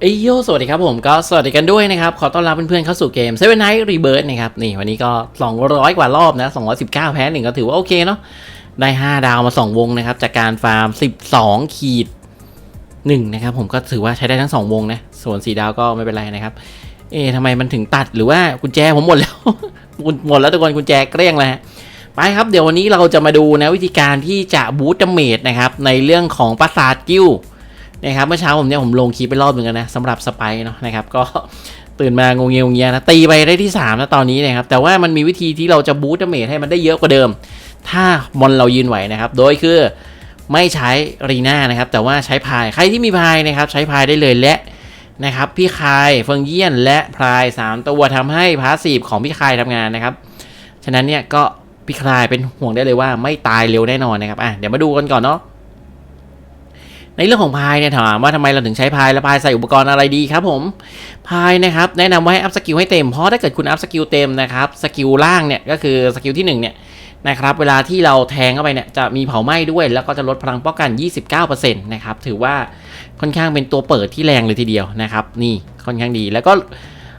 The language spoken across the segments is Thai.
เอยโยสวัสดีครับผมก็สวัสดีกันด้วยนะครับ ขอต้อนรับเพื่อนๆเข้าสู่เกม Seven Night Rebirth นะครับ นี่วันนี้ก็ 200 กว่ารอบนะ 219 แพ้หนึ่งก็ถือว่าโอเคเนาะได้ 5 ดาวมา 2 วงนะครับ จากการฟาร์ม 12 ขีด1นะครับ ผมก็ถือว่าใช้ได้ทั้ง 2 วงนะ ส่วน4ดาวก็ไม่เป็นไรนะครับ เอ๊ะทำไมมันถึงตัดหรือว่ากุญแจผมหมดแล้ว หมดแล้วทุกคนกุญแจเกลี้ยงแล้วไปครับเดี๋ยววันนี้เราจะมาดูนะวิธีการที่จะบูตเมดนะครับในเรื่องของปราสาทกิ้ว นะครับเมื่อเช้าผมเนี่ยผมลงคลิปไปรอบหนึ่งแล้วนะสำหรับสไปเนาะนะครับก็ตื่นมางงเงียงเงียนะตีไปได้ที่3แล้วตอนนี้นะครับแต่ว่ามันมีวิธีที่เราจะบูตเมทให้มันได้เยอะกว่าเดิม ถ้ามอนเรายืนไหวนะครับโดยคือไม่ใช้รีน่านะครับแต่ว่าใช้พายใครที่มีพายนะครับใช้พายได้เลยและนะครับพี่คายเฟิงเยี่ยนและพาย3ตัวทำให้พาสซีฟของพี่คายทำงานนะครับฉะนั้นเนี่ยก็พี่คายเป็นห่วงได้เลยว่าไม่ตายเร็วแน่นอนนะครับอะเดี๋ยวมาดูกันก่อนเนาะ ในเรื่องของพายเนี่ยถามว่าทำไมเราถึงใช้พายและพายใส่อุปกรณ์อะไรดีครับผมพายนะครับแนะนำว่าให้อัพสกิลให้เต็มเพราะถ้าเกิดคุณอัพสกิลเต็มนะครับสกิลล่างเนี่ยก็คือสกิลที่หนึ่งเนี่ยนะครับเวลาที่เราแทงเข้าไปเนี่ยจะมีเผาไหม้ด้วย แล้วก็จะลดพลังป้องกัน 29%นะครับถือว่าค่อนข้างเป็นตัวเปิดที่แรงเลยทีเดียวนะครับนี่ค่อนข้างดีแล้วก็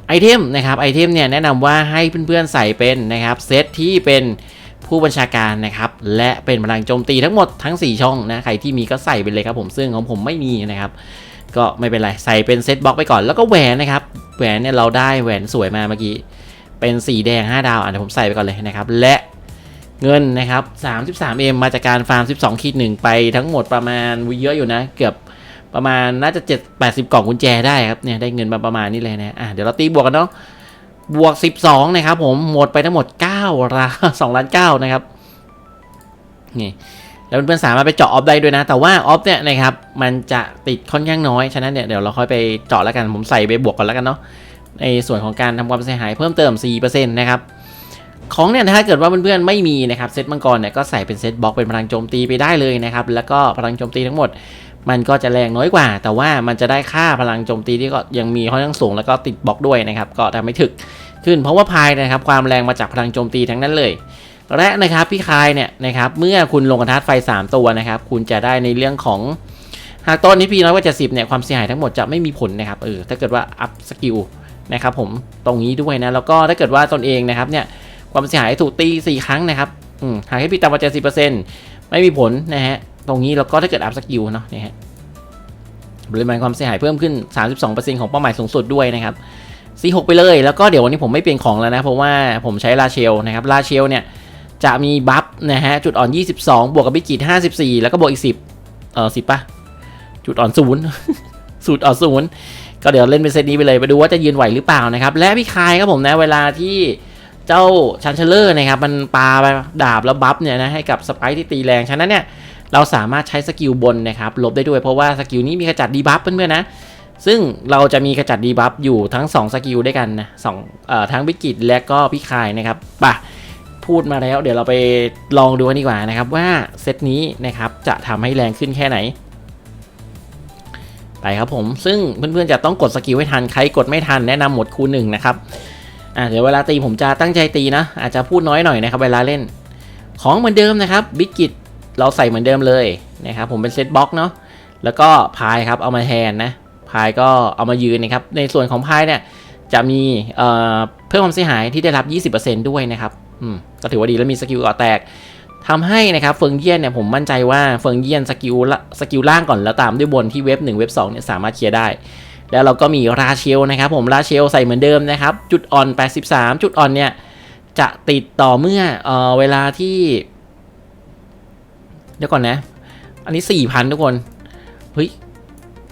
ไอเทมนะครับไอเทมเนี่ยแนะนำว่าให้เพื่อนๆใส่เป็นนะครับเซตที่เป็น ผู้บัญชาการนะครับ และเป็นพลังโจมตีทั้งหมดทั้ง 4 ช่องนะ ใครที่มีก็ใส่ไปเลยครับผมซึ่งของผมไม่มีนะครับ ก็ไม่เป็นไร ใส่เป็นเซตบล็อกไปก่อนแล้วก็แหวนนะครับ แหวนเนี่ยเราได้แหวนสวยมาเมื่อกี้ เป็นสีแดง 5 ดาวอะเดี๋ยวผมใส่ไปก่อนเลยนะครับ และเงินนะครับ 33M มาจากการฟาร์ม 12ขีดหนึ่งไปทั้งหมดประมาณวิเยอะอยู่นะ เกือบประมาณน่าจะ 7 80 กล่องกุญแจได้ครับเนี่ยได้เงินมาประมาณนี้เลยนะอะเดี๋ยวเราตีบวกกันเนาะ บวก 12 นะครับผมหมดไปทั้งหมด9รา2ล้าน9นะครับนี่แล้วเพื่อนๆสามารถไปเจาะออฟได้ด้วยนะ แต่ว่าออฟเนี่ยนะครับมันจะติดค่อนข้างน้อย ฉะนั้นเนี่ยเดี๋ยวเราค่อยไปเจาะแล้วกัน ผมใส่ไปบวกก่อนแล้วกันเนาะในส่วนของการทำความเสียหายเพิ่มเติม 4%นะครับของเนี่ยถ้าเกิดว่าเพื่อนๆไม่มีนะครับเซตมังกรเนี่ยก็ใส่เป็นเซตบล็อกเป็นพลังโจมตีไปได้เลยนะครับแล้วก็พลังโจมตีทั้งหมด มันก็จะแรงน้อยกว่า แต่ว่ามันจะได้ค่าพลังโจมตีที่ก็ยังมีค่อนข้างสูงแล้วก็ติดบล็อกด้วยนะครับก็ทำให้ถึก ขึ้นเพราะว่าพายนะครับความแรงมาจากพลังโจมตีทั้งนั้นเลย และนะครับพี่คายเนี่ยนะครับเมื่อคุณลงกระทัดไฟ 3 ตัวนะครับคุณจะได้ในเรื่องของหากต้นนี้พีน้อยกว่า70เนี่ยความเสียหายทั้งหมดจะไม่มีผลนะครับเออถ้าเกิดว่าอัพสกิลนะครับผมตรงนี้ด้วยนะแล้วก็ถ้าเกิดว่าตนเองนะครับเนี่ยความเสียหายถูกตี 4 ครั้งนะครับอืมหากให้พี่ต่ำกว่า70%ไม่มีผลนะฮะตรงนี้แล้วก็ถ้าเกิดอัพสกิลเนาะนี่ฮะปริมาณความเสียหายเพิ่มขึ้น 32%ของเป้าหมายสูงสุดด้วยนะครับ C6 ไปเลย แล้วก็เดี๋ยววันนี้ผมไม่เปลี่ยนของแล้วนะ เพราะว่าผมใช้ลาเชลนะครับลาเชลเนี่ยจะมีบัฟนะฮะจุดอ่อน 22 บวกกับบิกิต54 แล้วก็บวกอีก 10 เออ10ปะจุดอ่อนศูนย์สูตรอ่อนศูนย์ก็เดี๋ยวเล่นเป็นเซตนี้ไปเลยไปดูว่าจะยืนไหวหรือเปล่านะครับ และพี่คายครับผมนะเวลาที่เจ้าชันเชลเลอร์นะครับมันปาดาบแล้วบัฟเนี่ยนะให้กับสไปที่ตีแรงฉะนั้นเนี่ยเราสามารถใช้สกิลบนนะครับลบได้ด้วยเพราะว่าสกิลนี้มีขจัดดีบัฟเพื่อนๆนะ ซึ่งเราจะมีขจัดดีบัฟอยู่ทั้ง 2 สกิลด้วยกันนะสองอทั้งวิกิตและก็พี่คายนะครับป่ะพูดมาแล้วเดี๋ยวเราไปลองดูกันดีกว่านะครับว่าเซตนี้นะครับจะทำให้แรงขึ้นแค่ไหน ไปครับผม ซึ่งเพื่อนๆจะต้องกดสกิลให้ทันใครกดไม่ทันแนะนำหมดคูณหนึ่งนะครับอ่าเดี๋ยวเวลาตีผมจะตั้งใจตีนะ อาจจะพูดน้อยหน่อยนะครับเวลาเล่น ของเหมือนเดิมนะครับบิกิตเราใส่เหมือนเดิมเลยนะครับผมเป็นเซตบล็อกเนาะแล้วก็พายครับเอามาแทนนะ พายก็เอามายืนนะครับ ในส่วนของพายเนี่ยจะมีเอ่อเพิ่มความเสียหายที่ได้รับ 20%ด้วยนะครับอืมก็ถือว่าดีแล้วมีสกิลก่อแตกทำให้นะครับเฟิงเยียนเนี่ยผมมั่นใจว่าเฟิงเยียนสกิลสกิลล่างก่อนแล้วตามด้วยบนที่เว็บ 1 เว็บ2เนี่ยสามารถเคลียร์ได้ แล้วเราก็มีราเชลนะครับผมราเชลใส่เหมือนเดิมนะครับ จุดอ่อน 83 จุดอ่อนเนี่ยจะติดต่อเมื่อเออเวลาที่ เดี๋ยวก่อนนะ อันนี้สี่พันทุกคนเฮ้ย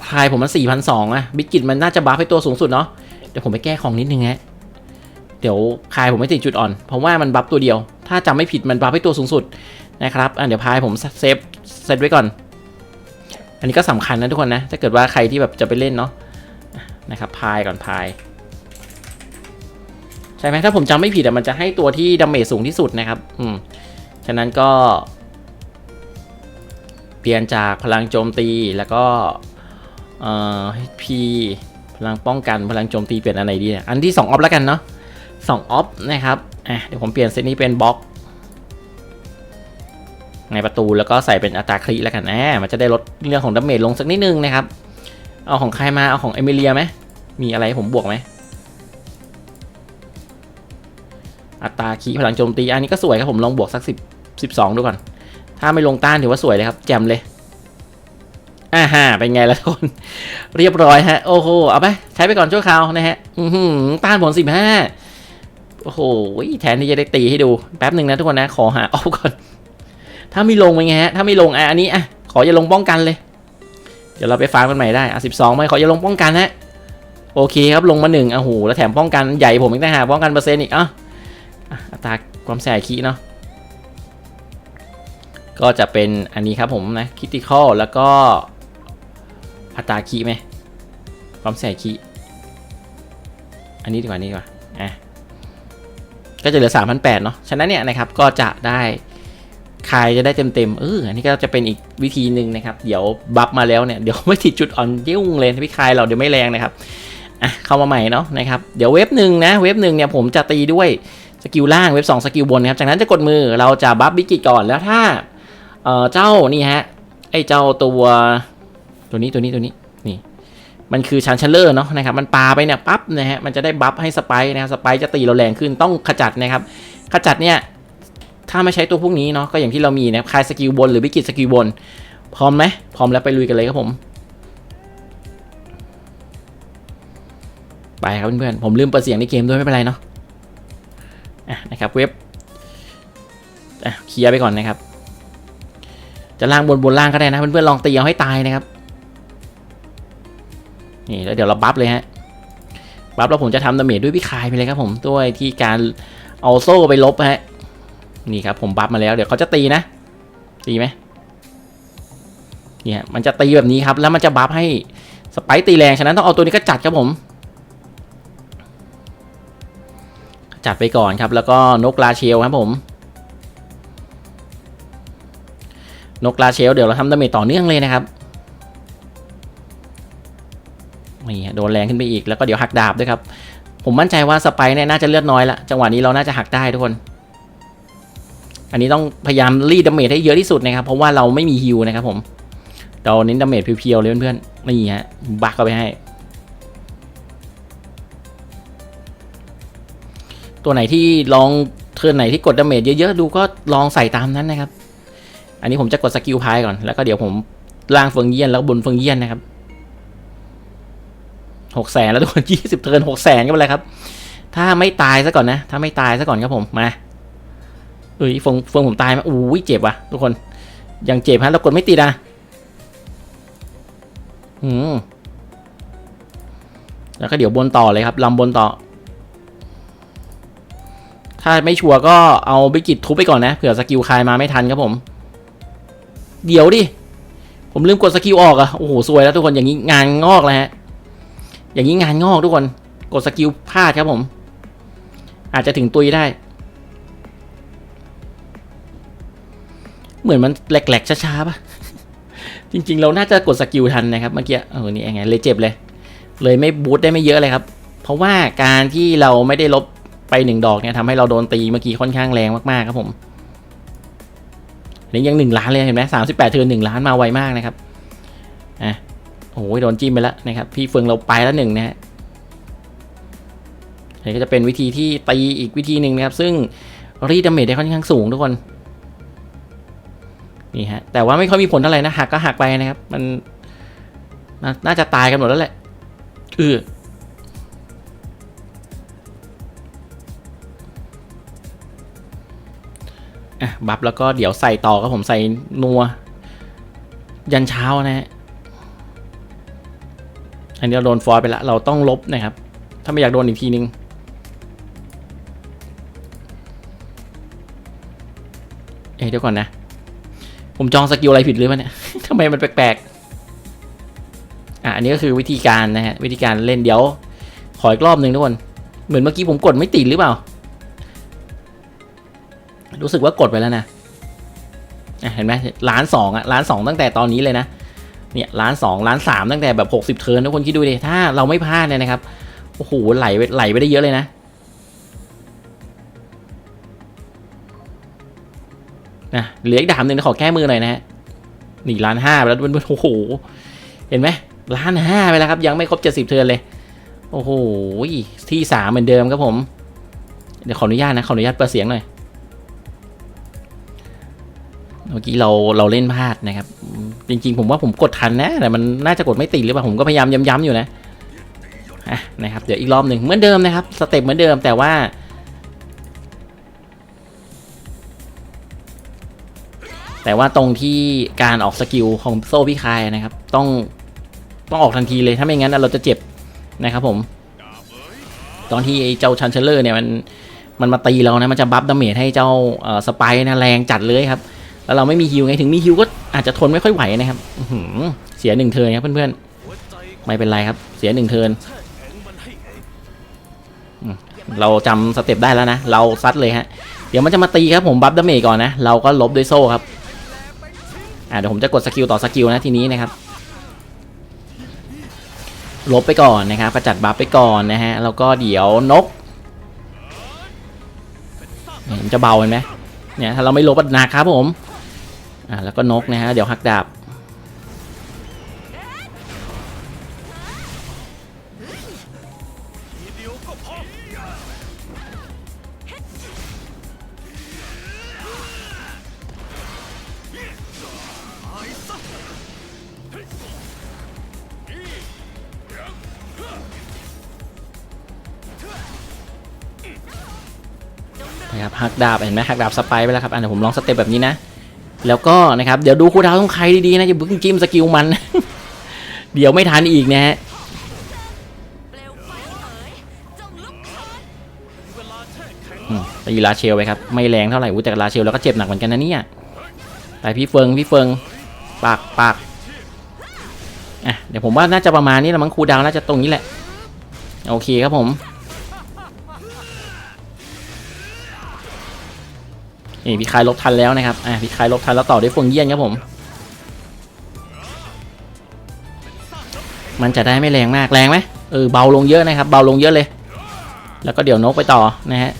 พายผมมันสี่พันสองอะบิกิตมันน่าจะบัฟให้ตัวสูงสุดเนาะเดี๋ยวผมไปแก้ของนิดนึงฮะเดี๋ยวพายผมไม่ติดจุดอ่อน เพราะว่ามันบัฟตัวเดียว ถ้าจำไม่ผิดมันบัฟให้ตัวสูงสุดนะครับอะเดี๋ยวพายผมเซฟเซตไว้ก่อน อันนี้ก็สำคัญนะทุกคนนะ ถ้าเกิดว่าใครที่แบบจะไปเล่นเนาะนะครับพายก่อนพายใช่ไหมถ้าผมจำไม่ผิดอะมันจะให้ตัวที่ดาเมจสูงที่สุดนะครับ อืมฉะนั้นก็ เปลี่ยนจากพลังโจมตีแล้วก็ เอ่อ HP พลังป้องกันพลังโจมตีเปลี่ยนอันไหนดีเนี่ยอันที่ 2 ออฟแล้วกันเนาะสองออฟนะครับอะเดี๋ยวผมเปลี่ยนเซตนี้เป็นบล็อก ในประตูแล้วก็ใส่เป็นอัตราคลีแล้วกันแหมมันจะได้ลดเรื่องของดาเมจลงสักนิดนึงนะครับ เอาของใครมาเอาของเอมิเลียไหมมีอะไรผมบวกไหมอัตราคีพลังโจมตีอันนี้ก็สวยครับผมลองบวกสักสิบสิบสองดูก่อน ถ้าไม่ลงต้านถือว่าสวยเลยครับ แจ่มเลย อ่าฮะเป็นไงล่ะทุกคน เรียบร้อยฮะ โอ้โห เอาไป ใช้ไปก่อนชั่วคราวนะฮะ อือหือต้านผลสิบห้าโอ้โห แทนที่จะได้ตีให้ดู แป๊บหนึ่งนะทุกคนนะ ขอหาออฟก่อน ถ้าไม่ลงเป็นไงฮะ ถ้าไม่ลงอะอันนี้อะ ขออย่าลงป้องกันเลย เดี๋ยวเราไปฟาร์มกันใหม่ได้ อะสิบสองไม่ขออย่าลงป้องกันฮะ โอเคครับ ลงมาหนึ่งอะโห แล้วแถมป้องกันใหญ่ผมอีกต่างหากป้องกันเปอร์เซ็นต์อีกอะอะอัตราความแสคีเนาะก็จะเป็นอันนี้ครับผมนะคิติคอลแล้วก็ อัตราคีไหมความแสคีอันนี้ดีกว่านี้ดีกว่าอะก็จะเหลือ3 0 0เนาะฉะนั้นเนี่ยนะครับก็จะได้คายจะได้เต็มๆเอออันนี้ก็จะเป็นอีกวิธีหนึ่งนะครับ เดี๋ยวบัฟมาแล้วเนี่ยเดี๋ยวไม่ติดจุดอ่อนยุ่งเลยพี่คายเราเดี๋ยวไม่แรงนะครับอะเข้ามาใหม่เนาะนะครับเดี๋ยวเว็บหนึ่งนะเว็บหนึ่งเนี่ยผมจะตีด้วยสกิลล่างเว็บ2สกิลบนนะครับจากนั้นจะกดมือเราจะบัฟบิกิก่อนแล้วถ้าเอ่อเจ้านี่ฮะไอเจ้าตัว ตัวนี้ตัวนี้ตัวนี้นี่ มันคือชันเชลเลอร์เนาะนะครับ มันปาไปเนี่ยปั๊บนะฮะมันจะได้บัฟให้สไปร์นะครับสไปร์จะตีเราแรงขึ้นต้องขจัดนะครับ ขจัดเนี่ยถ้าไม่ใช้ตัวพวกนี้เนาะก็อย่างที่เรามีนะครับคลายสกิลบนหรือวิกิตสกิลบน พร้อมไหมพร้อมแล้วไปลุยกันเลยครับผมไปครับเพื่อนๆผมลืมเปิดเสียงในเกมด้วยไม่เป็นไรเนาะอะนะครับเว็บอะเคลียร์ไปก่อนนะครับ จะล่างบนบนล่างก็ได้นะเพื่อนๆลองตีเอาให้ตายนะครับ นี่แล้วเดี๋ยวเราบัฟเลยฮะบัฟแล้วผมจะทำดาเมจด้วยพี่คายไปเลยครับผมด้วยที่การเอาโซ่ไปลบฮะนี่ครับผมบัฟมาแล้วเดี๋ยวเขาจะตีนะ ตีไหมเนี่ยมันจะตีแบบนี้ครับแล้วมันจะบัฟให้สไปตีแรงฉะนั้นต้องเอาตัวนี้ก็จัดครับผม จัดไปก่อนครับ แล้วก็นกลาเชลครับผม นกลาเชลเดี๋ยวเราทำดาเมจต่อเนื่องเลยนะครับ นี่โดนแรงขึ้นไปอีกแล้วก็เดี๋ยวหักดาบด้วยครับ ผมมั่นใจว่าสไปเนี่ยน่าจะเลือดน้อยละจังหวะนี้เราน่าจะหักได้ทุกคน อันนี้ต้องพยายามรีดดาเมจให้เยอะที่สุดนะครับ เพราะว่าเราไม่มีฮิวนะครับผมเราเน้นดาเมจเพียวๆเลยเพื่อนๆนี่ฮะบักเข้าไปให้ ตัวไหนที่ลองเทิร์นไหนที่กดดาเมจเยอะๆดูก็ลองใส่ตามนั้นนะครับ อันนี้ผมจะกดสกิลพายก่อนแล้วก็เดี๋ยวผมล่างเฟิงเยี่ยนแล้วบนเฟิงเยี่ยนนะครับ หกแสนแล้วทุกคนยี่สิบเทิร์นหกแสนก็เป็นไรครับ ถ้าไม่ตายซะก่อนนะ ถ้าไม่ตายซะก่อนครับผมมาเอ้ยเฟิงฟงผมตายไหมอู้ยเจ็บว่ะทุกคน ยังเจ็บฮะเรากดไม่ติดอะอืมแล้วก็เดี๋ยวบนต่อเลยครับลำบนต่อ ถ้าไม่ชัวร์ก็เอาบิกิตทุบไปก่อนนะเผื่อสกิลคายมาไม่ทันครับผม เดี๋ยวดิ ผมลืมกดสกิลออกอะโอ้โหซวยแล้วทุกคนอย่างนี้งานงอกแล้วฮะ อย่างนี้งานงอกทุกคน กดสกิลพลาดครับผม อาจจะถึงตุยได้ เหมือนมันแหลกๆช้าๆปะจริงๆ เราน่าจะกดสกิลทันนะครับเมื่อกี้เออนี่ไงเลยเจ็บเลย เลยไม่บูทได้ไม่เยอะเลยครับ เพราะว่าการที่เราไม่ได้ลบไปหนึ่งดอกเนี่ยทำให้เราโดนตีเมื่อกี้ค่อนข้างแรงมากๆครับผมนี่ยังหนึ่งล้านเลยเห็นไหมสามสิบแปดเทือนหนึ่งล้านมาไวมากนะครับอะ โอ้ยโดนจิ้มไปแล้วนะครับ พี่เฟืองเราไปแล้วหนึ่งนะฮะนี่ก็จะเป็นวิธีที่ตีอีกวิธีหนึ่งนะครับ ซึ่งรีดดาเมจได้ค่อนข้างสูงทุกคน นี่ฮะ แต่ว่าไม่ค่อยมีผลเท่าไหร่นะ หักก็หักไปนะครับ มันนน่าจะตายกันหมดแล้วแหละเอออะบัฟแล้วก็เดี๋ยวใส่ต่อครับผมใส่นัว ยันเช้านะฮะ อันนี้เราโดนฟอร์สไปแล้วเราต้องลบนะครับ ถ้าไม่อยากโดนอีกทีนึง เอ้ยเดี๋ยวก่อนนะ ผมจองสกิลอะไรผิดหรือเปล่าเนี่ยทำไมมันแปลกๆ อะอันนี้ก็คือวิธีการนะฮะวิธีการเล่นเดี๋ยว ขออีกรอบหนึ่งทุกคน เหมือนเมื่อกี้ผมกดไม่ติดหรือเปล่า รู้สึกว่ากดไปแล้วนะะเห็นไหมล้านสองอะล้านสองตั้งแต่ตอนนี้เลยนะ เนี่ยล้านสองล้านสามตั้งแต่แบบหกสิบเทิร์นทุกคนคิดดูดิถ้าเราไม่พลาดเนี่ยนะครับโอ้โหไหลไหลไปได้เยอะเลยนะนะเหลืออีกดาบหนึ่งขอแก้มือหน่อยนะฮะหนึ่งล้านห้าไปแล้วเพื่อนโอ้โหเห็นไหมล้านห้าไปแล้วครับ ยังไม่ครบเจ็ดสิบเทิร์นเลย โอ้โหที่สามเหมือนเดิมครับผม เดี๋ยวขออนุญาตนะ ขออนุญาตเปิดเสียงหน่อยเมื่อกี้เราเราเล่นพลาดนะครับ จริงๆ ผมว่าผมกดทันนะ แต่มันน่าจะกดไม่ติดหรือเปล่า ผมก็พยายามย้ำๆอยู่นะอะนะครับ เดี๋ยวอีกรอบหนึ่งเหมือนเดิมนะครับ สเต็ปเหมือนเดิมแต่ว่า แต่ว่าตรงที่การออกสกิลของโซ่พี่คายนะครับ ต้องต้องออกทันทีเลย ถ้าไม่งั้นเราจะเจ็บนะครับผม ตอนที่ไอ้เจ้าชันเชลเลอร์เนี่ยมันมันมาตีเรานะ มันจะบัฟดาเมจให้เจ้าสไปร์นะแรงจัดเลยครับ แล้วเราไม่มีฮิวไงถึงมีฮิวก็อาจจะทนไม่ค่อยไหวนะครับอืเสียหนึ่งเทินครับเพื่อนๆไม่เป็นไรครับ เสียหนึ่งเทินอืมเราจำสเต็ปได้แล้วนะเราซัดเลยฮะเดี๋ยวมันจะมาตีครับผมบัฟดาเมจก่อนนะเราก็ลบด้วยโซ่ครับอ่าเดี๋ยวผมจะกดสกิลต่อสกิลนะทีนี้นะครับลบไปก่อนนะครับกระจัดบัฟไปก่อนนะฮะแล้วก็เดี๋ยวนกเนี่ยมันจะเบาเห็นไหมเนี่ยถ้าเราไม่ลบหนักครับผม อ่าแล้วก็นกนะฮะ เดี๋ยวหักดาบ นะครับหักดาบเห็นไหมหักดาบสไปไปแล้วครับอันเดี๋ยวผมลองสเต็ปแบบนี้นะ แล้วก็นะครับเดี๋ยวดูคูดาวต้องใครดีๆนะอย่าเพิ่งจิ้มสกิลมัน เดี๋ยวไม่ทันอีกนะฮะเปลวไฟเอ๋ยจงลุกโชนอืมตีลาเชลไปครับไม่แรงเท่าไหร่อุ้ยแต่ลาเชลแล้วก็เจ็บหนักเหมือนกันนะเนี่ยไปพี่เฟิงพี่เฟิงปากปากอะเดี๋ยวผมว่าน่าจะประมาณนี้แหละมั้งคูดาวน่าจะตรงนี้แหละ โอเคครับผม นี่พี่คายลบทันแล้วนะครับอะพี่คายลบทันแล้วต่อด้วยฟงเยี่ยนครับผม มันจะได้ไม่แรงมากแรงไหมเออเบาลงเยอะนะครับ เบาลงเยอะเลย แล้วก็เดี๋ยวนกไปต่อนะฮะ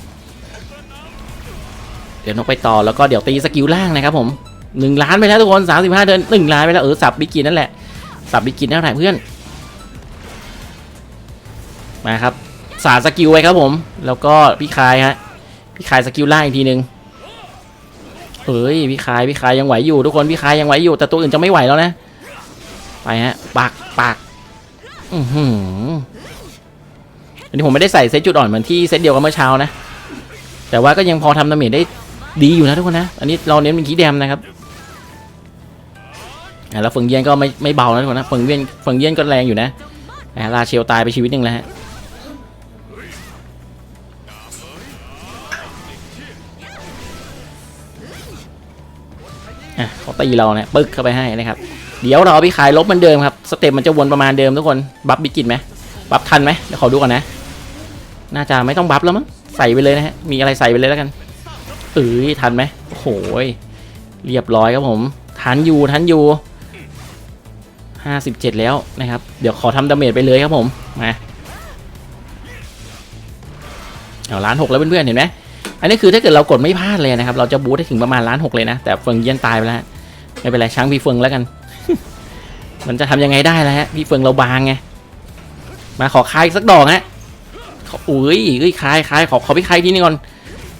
เดี๋ยวนกไปต่อแล้วก็เดี๋ยวตีสกิลล่างนะครับผมหนึ่งล้านไปแล้วทุกคนสามสิบห้าเดินหนึ่งล้านไปแล้วเออสับบิกินนั่นแหละสับบิกินเท่าไหร่เพื่อนมาครับสาสกิลไว้ครับผม แล้วก็พี่คายฮะพี่คายสกิลล่างอีกทีหนึ่ง เฮ้ยพี่คายพี่คายยังไหวอยู่ทุกคนพี่คายยังไหวอยู่ แต่ตัวอื่นจะไม่ไหวแล้วนะ ไปฮะปากปากอือหืออันนี้ผมไม่ได้ใส่เซตจุดอ่อนเหมือนที่เซตเดียวกับเมื่อเช้านะ แต่ว่าก็ยังพอทำดาเมจได้ดีอยู่นะทุกคนนะ อันนี้เราเน้นเป็นคีย์แดมนะครับแล้วเฟิงเยียนก็ไม่ไม่เบานะทุกคนนะเฟิงเยียนเฟิงเยียนก็แรงอยู่นะอะลาเชลตายไปชีวิตหนึ่งแล้วฮะ อะเขาตีเราเนี่ยปึ๊กเข้าไปให้นะครับ เดี๋ยวเราเอาพี่ขายลบเหมือนเดิมครับ สเต็ปมันจะวนประมาณเดิมทุกคน บัฟบิกินไหมบัฟทันไหมเดี๋ยวขอดูก่อนนะ น่าจะไม่ต้องบัฟแล้วมั้ง ใส่ไปเลยนะฮะ มีอะไรใส่ไปเลยแล้วกันเอ้ยทันไหมโอ้โหเรียบร้อยครับผม ทันอยู่ทันอยู่ห้าสิบเจ็ดแล้วนะครับ เดี๋ยวขอทำดาเมจไปเลยครับผม มา เอาล้านหกแล้วเพื่อนๆเห็นไหม อันนี้คือถ้าเกิดเรากดไม่พลาดเลยนะครับ เราจะบูทได้ถึงประมาณล้านหกเลยนะ แต่เฟิงเยี่ยนตายไปแล้ว ไม่เป็นไรช้างพี่เฟิงแล้วกัน มันจะทำยังไงได้แล้วฮะ พี่เฟิงเราบางไง มาขอคายสักดอกฮะขออุ้ยเอ้ยคายคายขอขอพี่คายทีนึงก่อน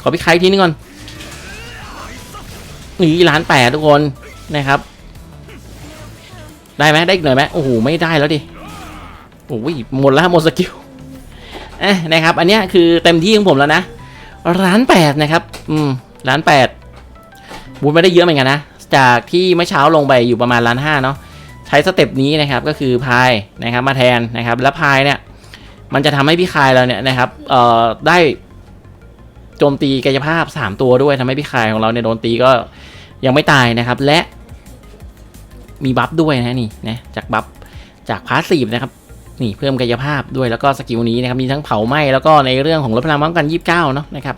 ขอพี่คายทีนึงก่อนนี่ล้านแปดทุกคนนะครับ ได้ไหมได้อีกหน่อยไหมโอ้โหไม่ได้แล้วดิโอ้ยหมดแล้วหมดสกิลเอ๊ะนะครับ อันนี้คือเต็มที่ของผมแล้วนะ ล้านแปดนะครับ อืมล้านแปดบูทไม่ได้เยอะเหมือนกันนะ จากที่เมื่อเช้าลงไปอยู่ประมาณล้านห้าเนาะ ใช้สเต็ปนี้นะครับ ก็คือพายนะครับ มาแทนนะครับ แล้วพายเนี่ย มันจะทำให้พี่คายเราเนี่ยนะครับ เอ่อ ได้โจมตีกายภาพ 3 ตัวด้วยทำให้พี่คายของเราเนี่ยโดนตีก็ยังไม่ตายนะครับ และมีบัฟด้วยนะนี่นะ จากบัฟจากพาสซีฟนะครับ นี่เพิ่มกายภาพด้วยแล้วก็สกิลนี้นะครับมีทั้งเผาไหม้แล้วก็ในเรื่องของลดพลังป้องกัน 29เนาะนะครับ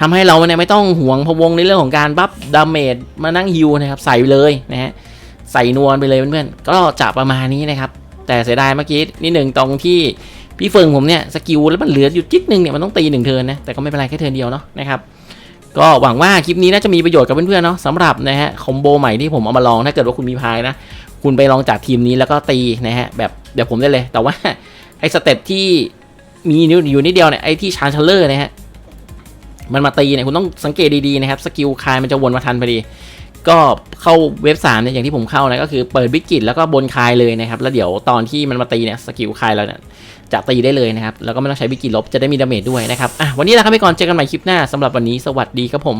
ทำให้เราเนี่ยไม่ต้องห่วงพวงในเรื่องของการบัฟดาเมจมานั่งฮิวนะครับใส่ไปเลยนะฮะใส่นวลไปเลยเพื่อนๆก็จะประมาณนี้นะครับแต่เสียดายเมื่อกี้นิดหนึ่งตรงที่พี่เฟิงผมเนี่ยสกิลแล้วมันเหลืออยู่จิ๊กหนึ่งเนี่ยมันต้องตีหนึ่งเทินนะแต่ก็ไม่เป็นไรแค่เทินเดียวเนาะนะครับก็หวังว่าคลิปนี้น่าจะมีประโยชน์กับเพื่อนๆเนาะสำหรับนะฮะคอมโบใหม่ที่ผมเอามาลองถ้าเกิดว่าคุณมีพายนะคุณไปลองจัดทีมนี้แล้วก็ตีนะฮะแบบ เดี๋ยวผมได้เลย แต่ว่าไอ้สเต็ปที่มีอยู่นิดเดียวเนี่ยไอ้ที่ชาร์เชลเลอร์นะฮะมันมาตีเนี่ยคุณต้องสังเกตดีๆนะครับสกิลคายมันจะวนมาทันพอดี ก็เข้าเว็บสามเนี่ยอย่างที่ผมเข้านะก็คือเปิดวิกฤตแล้วก็บนคายเลยนะครับ แล้วเดี๋ยวตอนที่มันมาตีเนี่ยสกิลคายเราเนี่ยจะตีได้เลยนะครับ แล้วก็ไม่ต้องใช้วิกฤตลบจะได้มีดาเมจด้วยนะครับอะวันนี้ลาไปก่อนเจอกันใหม่คลิปหน้าสำหรับวันนี้สวัสดีครับผม